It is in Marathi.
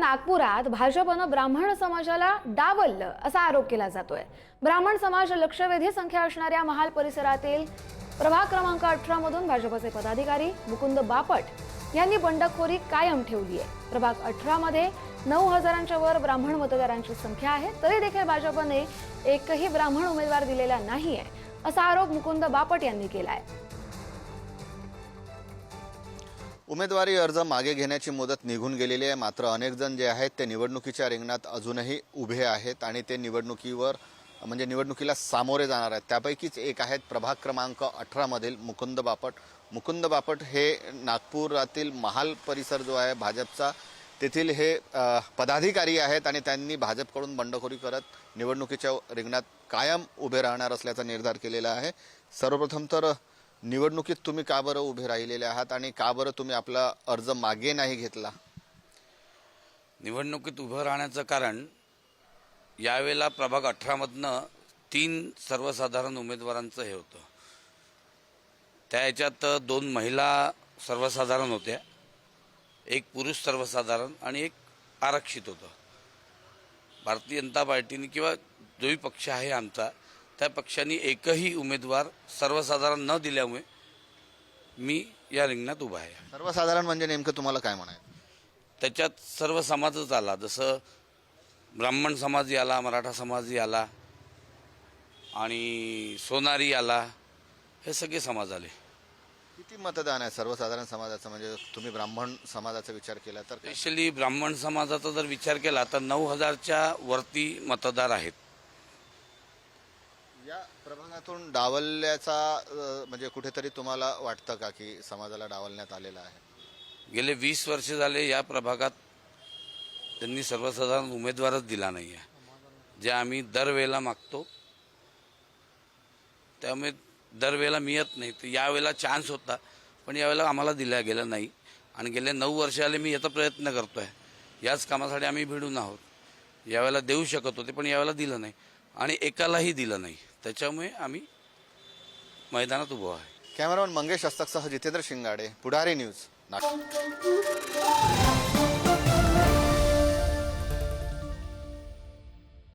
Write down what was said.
नागपुरात भाजपनं ब्राह्मण समाजाला डावललं असा आरोप केला जातोय. ब्राह्मण समाज लक्षवेधी संख्या असणाऱ्या महाल परिसरातील प्रभाग क्रमांक अठरा मधून भाजपचे पदाधिकारी मुकुंद बापट यांनी बंडखोरी कायम ठेवली आहे. प्रभाग अठरा मध्ये नऊ हजारांच्या वर ब्राह्मण मतदारांची संख्या आहे तरी देखील भाजपने एकही ब्राह्मण उमेदवार दिलेला नाहीये असा आरोप मुकुंद बापट यांनी केलाय. उमेदवारी अर्ज मागे घेण्याची मुदत निघून गेलेली आहे. मात्र अनेकजण जे आहेत ते निवडणुकीच्या रिंगणात अजूनही उभे आहेत आणि ते निवडणुकीवर म्हणजे निवडणुकीला सामोरे जाणार आहेत. त्यापैकीच एक आहेत प्रभाग क्रमांक अठरामधील मुकुंद बापट. मुकुंद बापट हे नागपुरातील महाल परिसर जो आहे भाजपचा तेथील हे पदाधिकारी आहेत आणि त्यांनी भाजपकडून बंडखोरी करत निवडणुकीच्या रिंगणात कायम उभे राहणार असल्याचा निर्धार केलेला आहे. सर्वप्रथम तर निवडणुकीत तुम्ही का बरं उभे राहिलेले आहात आणि का बरं तुम्ही आपला अर्ज मागे नाही घेतला? निवडणुकीत उभं राहण्याचं कारण यावेळेला प्रभाग अठरामधनं तीन सर्वसाधारण उमेदवारांचं हे होतं. त्या ह्याच्यात दोन महिला सर्वसाधारण होत्या एक पुरुष सर्वसाधारण आणि एक आरक्षित होतं. भारतीय जनता पार्टीने किंवा जोही पक्ष आहे आमचा त्या पक्षाने एकही उमेदवार सर्वसाधारण न दिल्यामुळे मी या रिंगणात उभा आहे. सर्वसाधारण म्हणजे नेमकं तुम्हाला काय म्हणायचं? त्याच्यात सर्व समाजच आला. जसं ब्राह्मण समाजही आला मराठा समाजही आला आणि सोनारी आला हे सगळे समाज आले. किती मतदान आहे सर्वसाधारण समाजाचं? म्हणजे तुम्ही ब्राह्मण समाजाचा विचार केला तर? स्पेशली ब्राह्मण समाजाचा जर विचार केला तर नऊ हजारच्या वरती मतदार आहेत. या प्रभागातून डावलल्याचा म्हणजे कुठेतरी तुम्हाला वाटतं का की समाजाला डावलण्यात आलेला आहे? गेले वीस वर्ष झाले या प्रभागात त्यांनी सर्वसाधारण उमेदवारच दिला नाही आहे जे आम्ही दरवेळेला मागतो त्यामुळे दरवेळेला मिळत नाही. तर यावेळेला चान्स होता पण यावेळेला आम्हाला दिला गेला नाही. आणि गेले नऊ वर्ष आले मी याचा प्रयत्न करतो आहे याच कामासाठी आम्ही भिडून आहोत. यावेळेला देऊ शकत होते पण यावेळेला दिलं नाही. आणि एकालाही दिलं नाही. त्याच्यामुळे आम्ही मैदानात उभो आहे. कॅमेरामन मंगेश हस्तकसह जितेंद्र शिंगाडे पुढारी न्यूज नागपूर.